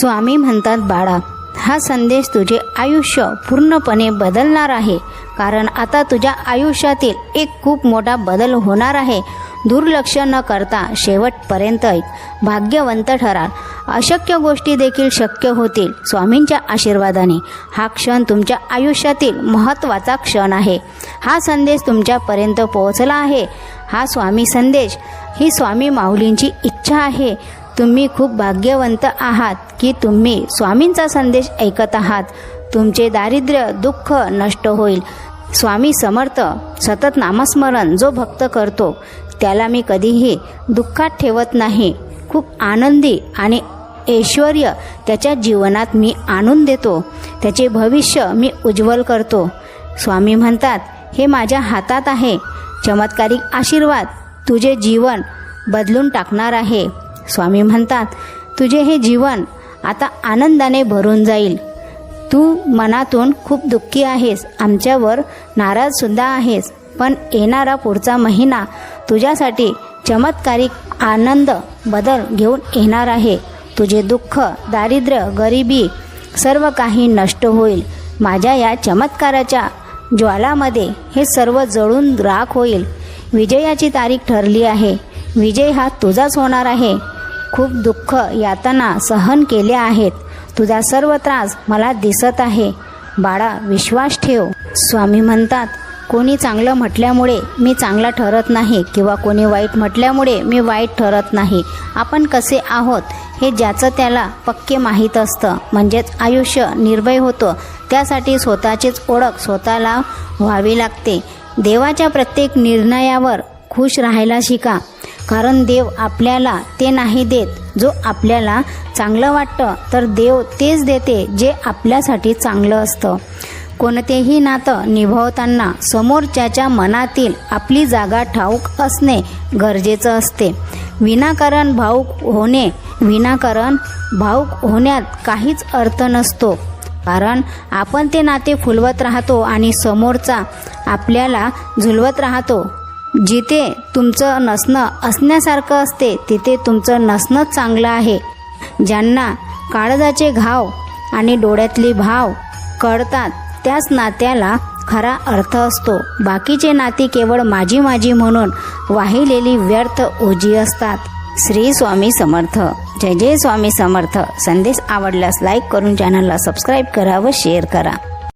स्वामी म्हणतात बाळा हा संदेश तुझे आयुष्य पूर्णपणे बदलणार आहे. कारण आता तुझ्या आयुष्यातील एक खूप मोठा बदल होणार आहे. दुर्लक्ष न करता शेवटपर्यंत ऐक. भाग्यवंत ठराल. अशक्य गोष्टी देखील शक्य होतील स्वामींच्या आशीर्वादाने. हा क्षण तुमच्या आयुष्यातील महत्त्वाचा क्षण आहे. हा संदेश तुमच्यापर्यंत पोहोचला आहे. हा स्वामी संदेश ही स्वामी माऊलींची इच्छा आहे. तुम्ही खूप भाग्यवंत आहात की तुम्ही स्वामींचा संदेश ऐकत आहात. तुमचे दारिद्र्य दुःख नष्ट होईल. स्वामी समर्थ सतत नामस्मरण जो भक्त करतो त्याला मी कधीही दुःखात ठेवत नाही. खूप आनंदी आणि ऐश्वर त्याच्या जीवनात मी आणून देतो. त्याचे भविष्य मी उज्ज्वल करतो. स्वामी म्हणतात हे माझ्या हातात आहे. चमत्कारिक आशीर्वाद. तुझे जीवन बदलून टाकणार आहे. स्वामी म्हणतात तुझे हे जीवन आता आनंदाने भरून जाईल. तू मनातून खूप दुःखी आहेस आमच्यावर नाराजसुद्धा आहेस पण येणारा पुढचा महिना तुझ्यासाठी चमत्कारिक आनंद बदल घेऊन येणार आहे. तुझे दुःख दारिद्र्य गरिबी सर्व काही नष्ट होईल. माझ्या या चमत्काराच्या ज्वालामध्ये हे सर्व जळून राख होईल. विजयाची तारीख ठरली आहे. विजय हा तुझाच होणार आहे. खूप दुःख यातना सहन केले आहेत. तुझा सर्व त्रास मला दिसत आहे. बाळा विश्वास ठेव. स्वामी म्हणतात कोणी चांगलं म्हटल्यामुळे मी चांगला ठरत नाही किंवा कोणी वाईट म्हटल्यामुळे मी वाईट ठरत नाही. आपण कसे आहोत हे ज्याचं त्याला पक्के माहीत असतं. म्हणजेच आयुष्य निर्भय होतं. त्यासाठी स्वतःचीच ओळख स्वतःला व्हावी लागते. देवाच्या प्रत्येक निर्णयावर खुश राहायला शिका. कारण देव आपल्याला ते नाही देत. जो आपल्याला चांगलं वाटतं तर देव तेच देते जे आपल्यासाठी चांगलं असतं. कोणतेही नातं निभावताना समोरच्याच्या मनातील आपली जागा ठाऊक असणे गरजेचं असते. विनाकारण भाऊक होणे विनाकारण भाऊक होण्यात काहीच अर्थ नसतो. कारण आपण ते नाते फुलवत राहतो आणि समोरचा आपल्याला झुलवत राहतो. जिथे तुमचं नसणं असण्यासारखं असते तिथे तुमचं नसणंच चांगलं आहे. ज्यांना काळजाचे घाव आणि डोळ्यातले भाव कळतात त्याच नात्याला खरा अर्थ असतो. बाकीचे नाती केवळ माझी माझी म्हणून वाहिलेली व्यर्थ ओझी असतात. श्री स्वामी समर्थ. जय जय स्वामी समर्थ. संदेश आवडल्यास लाईक करून चॅनलला सबस्क्राईब करा व शेअर करा.